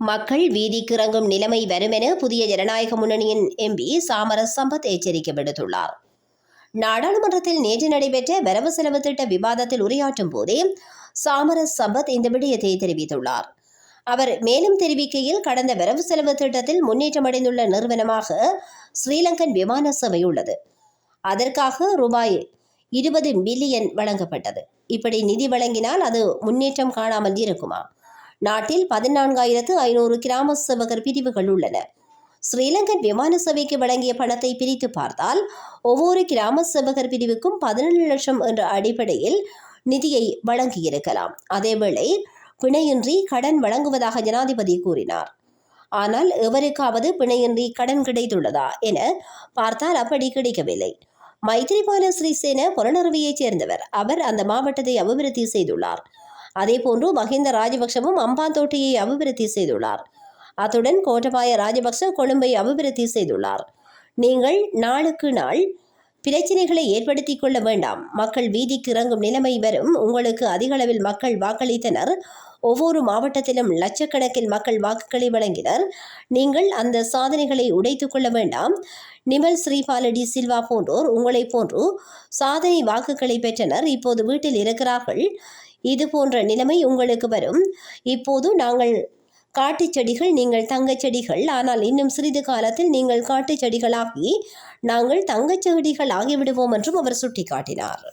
மக்கள் வீதிக்கு இறங்கும் நிலைமை வரும் என புதிய ஜனநாயக முன்னணியின் எம்பி சாமரஸ் சம்பத் எச்சரிக்கை விடுத்துள்ளார் நாடாளுமன்றத்தில் நேற்று நடைபெற்ற வரவு செலவு திட்ட விவாதத்தில் உரையாற்றும் போதே சாமரஸ் சம்பத் இந்த விடயத்தை தெரிவித்துள்ளார். அவர் மேலும் தெரிவிக்கையில் கடந்த வரவு செலவு திட்டத்தில் முன்னேற்றமடைந்துள்ள நிறுவனமாக ஸ்ரீலங்கன் விமான சேவை உள்ளது. அதற்காக ரூபாய் இருபது மில்லியன் வழங்கப்பட்டது. இப்படி நிதி வழங்கினால் அது முன்னேற்றம் காணாமல் இருக்குமா? நாட்டில் பதினான்காயிரத்து ஐநூறு கிராம சேவகர் பிரிவுகள் உள்ளன. ஸ்ரீலங்கன் விமான சபைக்கு வழங்கிய பணத்தை பிரித்து பார்த்தால் ஒவ்வொரு கிராம சேவகர் பிரிவுக்கும் பதினேழு லட்சம் என்ற அடிப்படையில் நிதியை வழங்கியிருக்கலாம். அதேவேளை பிணையின்றி கடன் வழங்குவதாக ஜனாதிபதி கூறினார். ஆனால் எவருக்காவது பிணையின்றி கடன் கிடைத்துள்ளதா என பார்த்தால் அப்படி கிடைக்கவில்லை. மைத்ரிபால ஸ்ரீசேன புலனறுவையைச் சேர்ந்தவர். அவர் அந்த மாவட்டத்தை அபிவிருத்தி செய்துள்ளார். அதேபோன்று மஹிந்த ராஜபக்ஷவும் அம்பாந்தோட்டையை அபிவிருத்தி செய்துள்ளார். அத்துடன் கோட்டபாய ராஜபக்ச கொழும்பை அபிவிருத்தி செய்துள்ளார். நீங்கள் நாளுக்கு நாள் பிரச்சினைகளை ஏற்படுத்திக் கொள்ள வேண்டாம். மக்கள் வீதிக்கு இறங்கும் நிலைமை வரும். உங்களுக்கு அதிக அளவில் மக்கள் வாக்களித்தனர். ஒவ்வொரு மாவட்டத்திலும் லட்சக்கணக்கில் மக்கள் வாக்குகளை வழங்கினர். நீங்கள் அந்த சாதனைகளை உடைத்து கொள்ள வேண்டாம். நிமல் ஸ்ரீபாலடி சில்வா போன்றோர் உங்களைப் போன்று சாதனை வாக்குகளை பெற்றனர். இப்போது வீட்டில் இருக்கிறார்கள். இது போன்ற நிலைமை உங்களுக்கு வரும். இப்போது நாங்கள் காட்டுச் செடிகள் நீங்கள் தங்கச் செடிகள். ஆனால் இன்னும் சிறிது காலத்தில் நீங்கள் காட்டுச் செடிகளாகி நாங்கள் தங்கச் செடிகள் ஆகிவிடுவோம் என்றும் அவர் சுட்டிக்காட்டினார்.